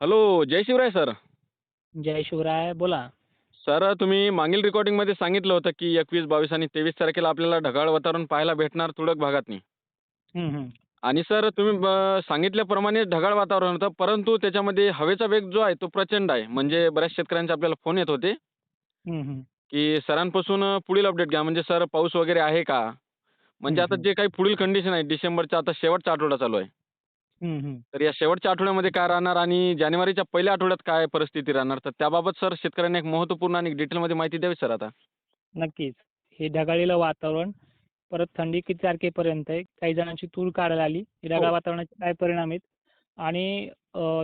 Hello जय Shivray sir जय शिवराय बोला सर तुम्ही मागील रेकॉर्डिंगमध्ये सांगितलं होतं की एकवीस बावीस आणि तेवीस तारखेला आपल्याला ढगाळ वातावरण पाहायला भेटणार तुरळक भागातनी. आणि सर तुम्ही सांगितल्याप्रमाणे ढगाळ वातावरण होतं परंतु त्याच्यामध्ये हवेचा वेग जो आहे तो प्रचंड आहे म्हणजे बऱ्याच शेतकऱ्यांचे आपल्याला फोन येत होते. की सरांपासून पुढील अपडेट घ्या म्हणजे सर पाऊस वगैरे आहे का म्हणजे आता. जे काही पुढील कंडिशन आहे डिसेंबरचा आता शेवटचा आठवडा चालू आहे. तर या शेवटच्या आठवड्यामध्ये काय राहणार आणि जानेवारीच्या पहिल्या आठवड्यात काय परिस्थिती राहणार? तर त्याबाबत सर शेतकऱ्यांना एक महत्त्वपूर्ण आणि डिटेलमध्ये माहिती द्यावी सर आता. नक्कीच. हे ढगाळलेलं वातावरण परत थंडी किती तारखेपर्यंत आहे काही जणांची तूर काढायला आली हे ढगाळ हो. वातावरणाचे काय परिणाम आहेत? आणि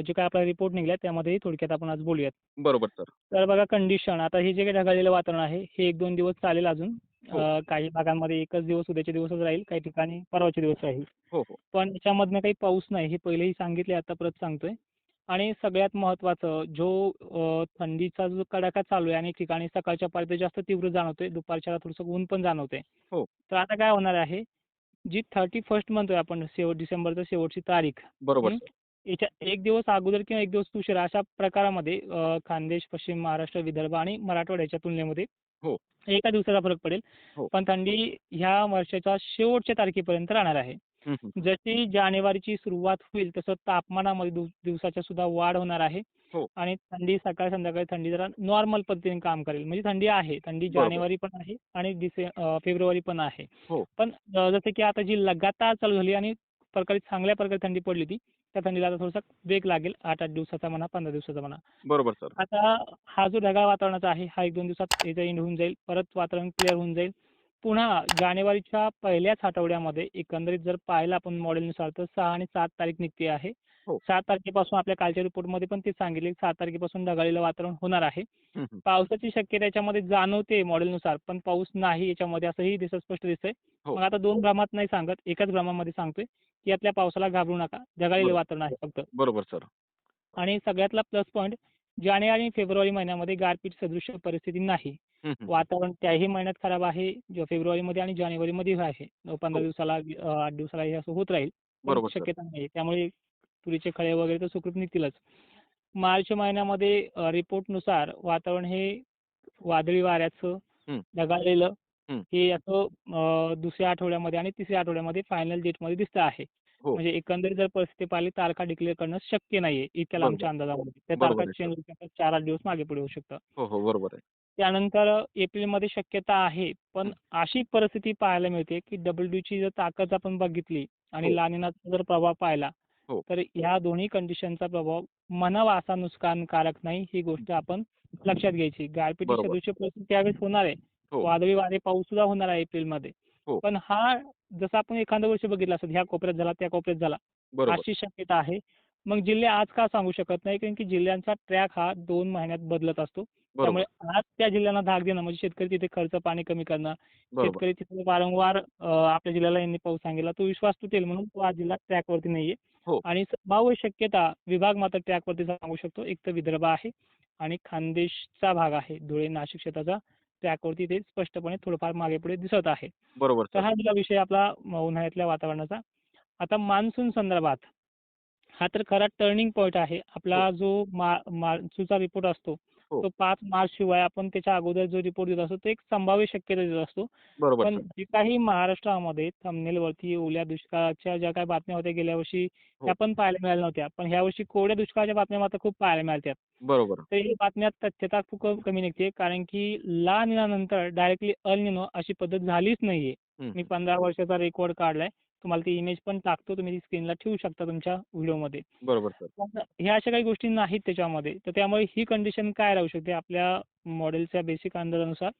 जे काय आपला रिपोर्ट निघाला त्यामध्येही थोडक्यात आपण आज बोलूयात. बरोबर सर. तर बघा कंडिशन आता हे जे काही ढगाळलेलं वातावरण आहे हे एक दोन दिवस चालेल अजून. काही भागांमध्ये एकच दिवस उद्याचे दिवसच राहील काही ठिकाणी परवाचे दिवस राहील. हो हो. पण याच्यामधनं काही पाऊस नाही हे पहिलेही सांगितले आता परत सांगतोय. आणि सगळ्यात महत्त्वाचं जो थंडीचा जो कडाका चालू आहे आणि ठिकाणी सकाळच्या पाळीत जास्त तीव्र जाणवतोय दुपारच्या थोडंसं ऊन पण जाणवतंय. हो. तर आता काय होणार आहे जी थर्टी फर्स्ट म्हणतोय आपण शेवट डिसेंबरचं शेवटची तारीख बरोबर हं? याच्या एक दिवस अगोदर किंवा एक दिवस उशिरा अशा प्रकारामध्ये खानदेश पश्चिम महाराष्ट्र विदर्भ आणि मराठवाड्याच्या तुलनेमध्ये हो. एका दिवसाचा फरक पडेल हो. पण थंडी ह्या वर्षाच्या शेवटच्या तारखेपर्यंत राहणार आहे हं, हं. जशी जानेवारीची सुरुवात होईल तसं तापमानामध्ये दिव- दिवसाच्या सुद्धा वाढ होणार आहे हो. आणि थंडी सकाळ संध्याकाळी थंडी जरा नॉर्मल पद्धतीने काम करेल म्हणजे थंडी आहे थंडी बरोबर. जानेवारी पण आहे आणि डिसे अं, फेब्रुवारी पण आहे हो. पण अं, जसं की आता जी लगातार चालू झाली आणि प्रकारे चांगल्या प्रकारे थंडी पडली होती. त्या थंडीला आता थोडासा वेग लागेल. आठ आठ दिवसाचा म्हणा पंधरा दिवसाचा म्हणा. बरोबर सर. आता हा जो ढगाळ वातावरणाचा आहे हा एक दोन दिवसात याचा एंड होऊन जाईल. परत वातावरण क्लिअर होऊन जाईल. पुन्हा जानेवारीच्या पहिल्याच आठवड्यामध्ये एकंदरीत जर पाहिलं आपण मॉडेलनुसार तर सहा आणि सात तारीख निघते आहे. सात तारखेपासून आपल्या कालच्या रिपोर्टमध्ये पण ते सांगितले सात तारखेपासून ढगाळलेलं वातावरण होणार आहे हं, हं. पावसाची शक्यता याच्यामध्ये जाणवते मॉडेलनुसार पण पाऊस नाही याच्यामध्ये असंही दिसत स्पष्ट दिसतंय हो. मग आता दोन भ्रमात नाही सांगत एकाच भ्रमामध्ये सांगतोय की यातल्या पावसाला घाबरू नका बरोबर. वातावरण आहे फक्त बरोबर सर आणि सगळ्यातला प्लस पॉईंट जानेवारी आणि फेब्रुवारी महिन्यामध्ये गारपीट सदृश्य परिस्थिती नाही हं, हं. वातावरण त्याही महिन्यात खराब आहे ज- फेब्रुवारीमध्ये आणि जानेवारीमध्ये आहे पंधरा हो. दिवसाला आठ दिवसाला हे असं होत राहील. शक्यता नाही त्यामुळे तुरीचे खळे वगैरे तर सुखरूप निघतीलच मार्च महिन्यामध्ये रिपोर्टनुसार वातावरण हे वादळी वाऱ्याचं. ढगाळलेलं हं. असं दुसऱ्या आठवड्यामध्ये आणि तिसऱ्या आठवड्यामध्ये फायनल डेटमध्ये दिसतं आहे हो. म्हणजे एकंदरीत जर परिस्थिती पाहिली तारखा डिक्लेअर करणं शक्य नाहीये इतक्या लांबच्या अंदाजामध्ये त्या तारखा चेंज चार आठ दिवस मागे पुढे होऊ शकतं हो हो बरोबर आहे त्यानंतर एप्रिलमध्ये शक्यता आहे पण. अशी परिस्थिती पाहायला मिळते की डब्ल्यूची जर ताकद आपण बघितली आणि. लानिनाचा जर प्रभाव पाहिला हो. तर ह्या दोन्ही कंडिशनचा प्रभाव म्हणावा असा नुकसानकारक नाही ही गोष्ट आपण लक्षात घ्यायची गारपिटी बरोबर. सदृश्य परिस्थिती त्यावेळेस होणार आहे हो. वादळी वारे पाऊस सुद्धा होणार आहे एप्रिलमध्ये हो. पण हा जसं आपण एखाद्या वर्षी बघितलं असत ह्या कोपऱ्यात झाला त्या कोपऱ्यात झाला अशी शक्यता आहे मग जिल्हे आज का सांगू शकत नाही कारण की जिल्ह्यांचा ट्रॅक हा दोन महिन्यात बदलत असतो त्यामुळे आज त्या जिल्ह्यांना धाक देणं म्हणजे शेतकरी तिथे खर्च पाणी कमी करणं शेतकरी तिथे वारंवार आपल्या जिल्ह्याला यांनी पाऊस सांगितला तो विश्वास तुटेल म्हणून तो आज जिल्हा ट्रॅकवरती नाहीये. आणि संभाव्य शक्यता विभाग मात्र ट्रॅकवरती सांगू शकतो. एक तर विदर्भ आहे आणि खानदेशचा भाग आहे. धुळे नाशिक क्षेत्राचा ट्रॅकवरती ते स्पष्टपणे थोडंफार मागे पुढे दिसत आहे. बरोबर तर हा झाला विषय आपला उन्हाळ्यातल्या वातावरणाचा आता मान्सून संदर्भात हा तर खरा टर्निंग पॉईंट आहे. आपला जो मा मान्सूनचा रिपोर्ट असतो हो. तो पाच मार्च शिवाय आपण त्याच्या अगोदर जो रिपोर्ट देत असतो तो एक संभाव्य शक्यता देत असतो. बरोबर पण जे काही महाराष्ट्रामध्ये थंबनेलवरती ओल्या दुष्काळाच्या ज्या काही बातम्या होत्या गेल्या वर्षी हो. त्या पण पाहायला मिळाल्या नव्हत्या. पण ह्या वर्षी कोरड्या दुष्काळाच्या बातम्या मात्र खूप पाहायला मिळतात बरोबर. तर ही बातम्यात तथ्यता खूप कमी निघते कारण की ला निनानंतर डायरेक्टली अल निनो अशी पद्धत झालीच नाहीये. हं, मी हं. पंधरा वर्षाचा रेकॉर्ड काढलाय. तुम्हाला ती इमेज पण टाकतो तुम्ही ती स्क्रीनला ठेवू शकता तुमच्या व्हिडिओमध्ये. बरोबर सर. ह्या अशा काही गोष्टी नाहीत त्याच्यामध्ये. तर त्यामुळे ही कंडिशन काय राहू शकते आपल्या मॉडेलच्या बेसिक अंदाजानुसार?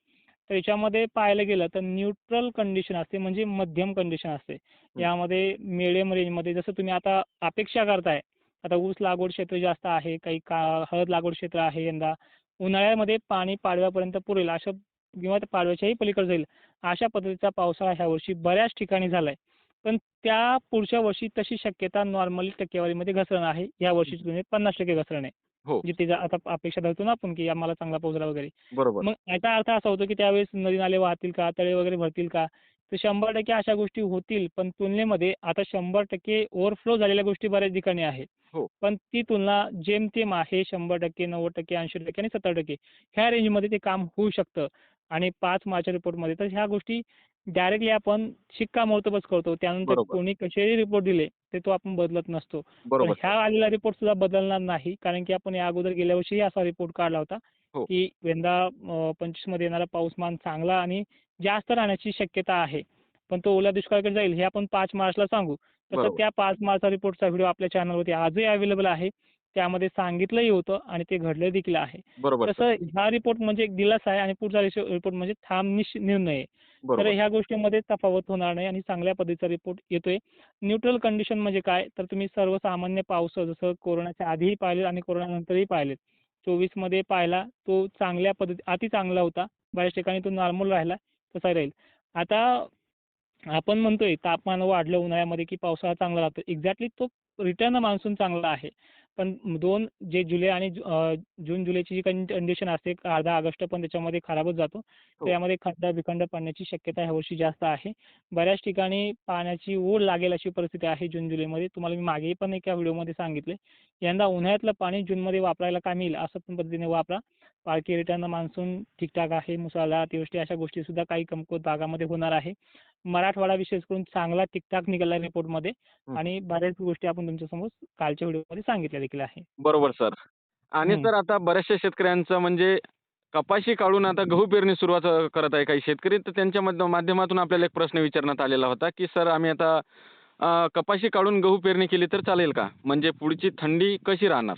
तर याच्यामध्ये पाहायला गेलं तर न्यूट्रल कंडिशन असते म्हणजे मध्यम कंडिशन असते. यामध्ये मिडियम रेंजमध्ये जसं तुम्ही आता अपेक्षा करताय आता ऊस लागवड क्षेत्र जास्त आहे काही का हळद लागवड क्षेत्र आहे यंदा उन्हाळ्यामध्ये पाणी पाडव्यापर्यंत पुरेल अशा किंवा पाडव्याच्याही पलीकडे जाईल अशा पद्धतीचा पावसाळा ह्या वर्षी बऱ्याच ठिकाणी झालाय. पण त्या पुढच्या वर्षी तशी शक्यता नॉर्मली टक्केवारीमध्ये घसरण आहे. या वर्षीच्या तुलनेत पन्नास टक्के घसरण आहे. हो. जिथे जा- आता अपेक्षा धरतो ना आपण की आम्हाला चांगला पाऊस झाला वगैरे. बरोबर. मग याचा अर्थ असा होतो की त्यावेळेस नदी नाले वाहतील का? तळे वगैरे भरतील का? तर शंभर टक्के अशा गोष्टी होतील पण तुलनेमध्ये आता शंभर टक्के ओव्हरफ्लो झालेल्या गोष्टी बऱ्याच ठिकाणी आहेत. हो. पण ती तुलना जेमतेम आहे शंभर टक्के नव्वद टक्के ऐंशी टक्के आणि सत्तर टक्के. ह्या रेंजमध्ये ते काम होऊ शकतं. आणि पाच मार्चच्या रिपोर्टमध्ये तर ह्या गोष्टी डायरेक्टली आपण शिक्कामोर्तबच करतो. त्यानंतर बरोबर. कोणी कसेही रिपोर्ट दिले ते तो आपण बदलत नसतो. पण बरोबर ह्या आलेला रिपोर्ट सुद्धा बदलणार नाही. कारण की आपण या अगोदर गेल्या वर्षी असा रिपोर्ट काढला होता हो. की यंदा पंचवीसमध्ये येणारा पाऊसमान चांगला आणि जास्त राहण्याची शक्यता आहे. पण तो ओल्या दुष्काळाकडे जाईल हे आपण पाच मार्चला सांगू. तसं बरोबर. त्या पाच मार्चचा रिपोर्टचा व्हिडिओ आपल्या चॅनलवरती आजही अवेलेबल आहे. त्यामध्ये सांगितलंही होतं आणि ते घडलं देखील आहे. बरोबर सर. तसं हा रिपोर्ट म्हणजे एक दिलासा आहे आणि पुढचा रिपोर्ट म्हणजे ठाम निश- निर्णय आहे. तर ह्या गोष्टीमध्ये तफावत होणार नाही आणि चांगल्या पद्धतीचा रिपोर्ट येतोय. न्यूट्रल कंडिशन म्हणजे काय? तर तुम्ही सर्वसामान्य पाऊस जसं कोरोनाच्या आधीही पाहिले आणि कोरोनानंतरही पाहिलेत. चोवीसमध्ये पाहिला तो चांगल्या पद्धती अति चांगला होता. बऱ्याच ठिकाणी तो नॉर्मल राहिला तसा राहील. आता आपण म्हणतोय तापमान वाढलं उन्हाळ्यामध्ये की पावसाळा चांगला राहतो एक्झॅक्टली तो रिटर्न मान्सून चांगला आहे. पण दोन जे जुलै आणि जून जुलैची जी कंडिशन असते अर्धा ऑगस्ट पण त्याच्यामध्ये खराबच जातो. हो. त्यामध्ये खड्डा बिखंड पडण्याची शक्यता ह्या वर्षी जास्त आहे. बऱ्याच ठिकाणी पाण्याची ओढ लागेल अशी परिस्थिती आहे जून जुलैमध्ये. तुम्हाला मी मागेही पण एका व्हिडिओमध्ये सांगितले. यंदा उन्हाळ्यातलं पाणी जूनमध्ये वापरायला कामी येईल असं पण पद्धतीने वापरा. पालखी रिटर्न मान्सून ठीकठाक आहे मुसळधार अतिवृष्टी अशा गोष्टी सुद्धा काही कमकुवत भागामध्ये होणार आहे. मराठवाडा विशेष करून चांगला ठीकठाक निघाला रिपोर्टमध्ये. आणि बऱ्याच गोष्टी आपण तुमच्यासमोर कालच्या व्हिडिओमध्ये सांगितल्या देखील आहे. बरोबर सर. आणि. सर आता बऱ्याचशा शेतकऱ्यांचं म्हणजे कपाशी काढून आता गहू पेरणी सुरुवात करत आहे काही शेतकरी. तर त्यांच्या मध- माध्यमातून आपल्याला एक प्रश्न विचारण्यात आलेला होता की सर आम्ही आता कपाशी काढून गहू पेरणी केली तर चालेल का? म्हणजे पुढची थंडी कशी राहणार?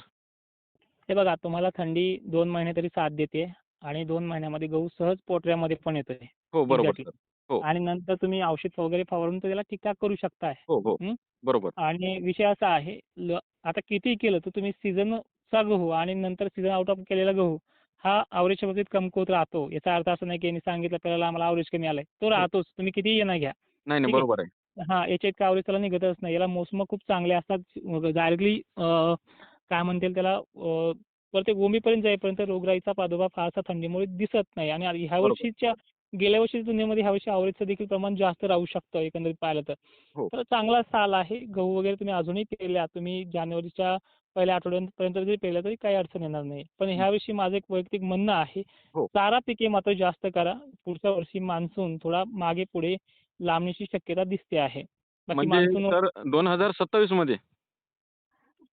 हे बघा तुम्हाला थंडी दोन महिने तरी साथ देते आणि दोन महिन्यामध्ये गहू सहज पोटऱ्यामध्ये पण येतोय. हो बरोबर हो. आणि नंतर तुम्ही औषध वगैरे फवारून तर त्याला ठीकठाक करू शकताय. हो हो. हं? बरोबर. आणि विषय असा आहे ल- आता किती केलं तर तुम्ही सीझनचा गहू आणि नंतर सीझन आउट ऑफ केलेला गहू हा अवरेजच्या बाबतीत कमकुवत राहतो. याचा अर्थ असा नाही की यांनी सांगितलं आपल्याला आम्हाला अवरेज कमी आलाय. तो राहतोच. तुम्ही कितीही येणं घ्या. नाही नाही. ठीक आहे. बरोबर आहे. हा याच्या इतका अवरेज त्याला निघतच नाही. याला मोसमं खूप चांगले असतात. डायरेक्टली काय म्हणतील त्याला अं, प्रत्येक जाईपर्यंत रोगराईचा प्रादुर्भाव फारसा थंडीमुळे दिसत नाही. आणि ह्या बरोबर. वर्षीच्या गेल्या वर्षीच्या तुलनेमध्ये ह्या वर्षी अवरेजचं देखील प्रमाण जास्त राहू शकतं एकंदरीत पाहिलं तर. हो. तर चांगला साल आहे गहू वगैरे तुम्ही अजूनही पेरल्या तुम्ही जानेवारीच्या पहिल्या आठवड्यापर्यंत जरी पेरल्या तरी काही अडचण येणार नाही. पण ह्या वर्षी माझं एक वैयक्तिक म्हणणं आहे हो. चारा पिके मात्र जास्त करा पुढच्या वर्षी मान्सून थोडा मागे पुढे लांबण्याची शक्यता दिसते आहे. म्हणजे दोन हजार सत्तावीसमध्ये?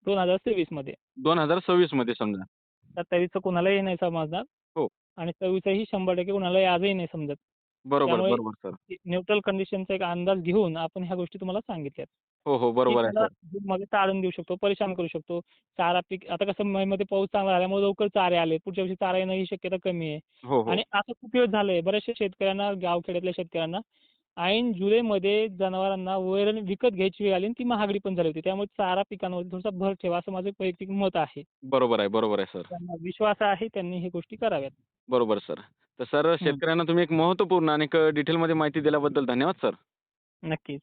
दोन हजार तेवीसमध्ये. दोन हजार सव्वीसमध्ये समजा. सत्तावीसचं कोणालाही नाही समजणार. हो. आणि शंभर टक्के कोणालाही आजही नाही समजत. बरोबर त्यामुळे- बरोबर सर. न्यूट्रल कंडिशनचा एक अंदाज घेऊन आपण ह्या गोष्टी तुम्हाला सांगितल्यात. हो हो. बरोबर आहे सर. तारण देऊ शकतो परेशान करू शकतो. चारा पीक आता कसं मे मध्ये पाऊस चांगला झाल्यामुळे लवकर चारे आले पुढच्या वर्षी चारा येणं ही शक्यता कमी आहे. हो हो. आणि असं खूप वेळ झालंय बऱ्याचशा शेतकऱ्यांना गावखेड्यातल्या शेतकऱ्यांना ऐन जुलैमध्ये जनावरांना वैरण विकत घ्यायची वेळ आली आणि ती महागडी पण झाली होती. त्यामुळे चारा पिकांवर थोडासा भर ठेवा असं माझं वैयक्तिक मत आहे. बरोबर आहे बरोबर आहे सर. त्यांना विश्वास आहे त्यांनी हे गोष्टी कराव्यात. बरोबर सर. तर सर शेतकऱ्यांना तुम्ही एक महत्त्वपूर्ण आणि डिटेलमध्ये माहिती दिल्याबद्दल धन्यवाद सर. नक्कीच.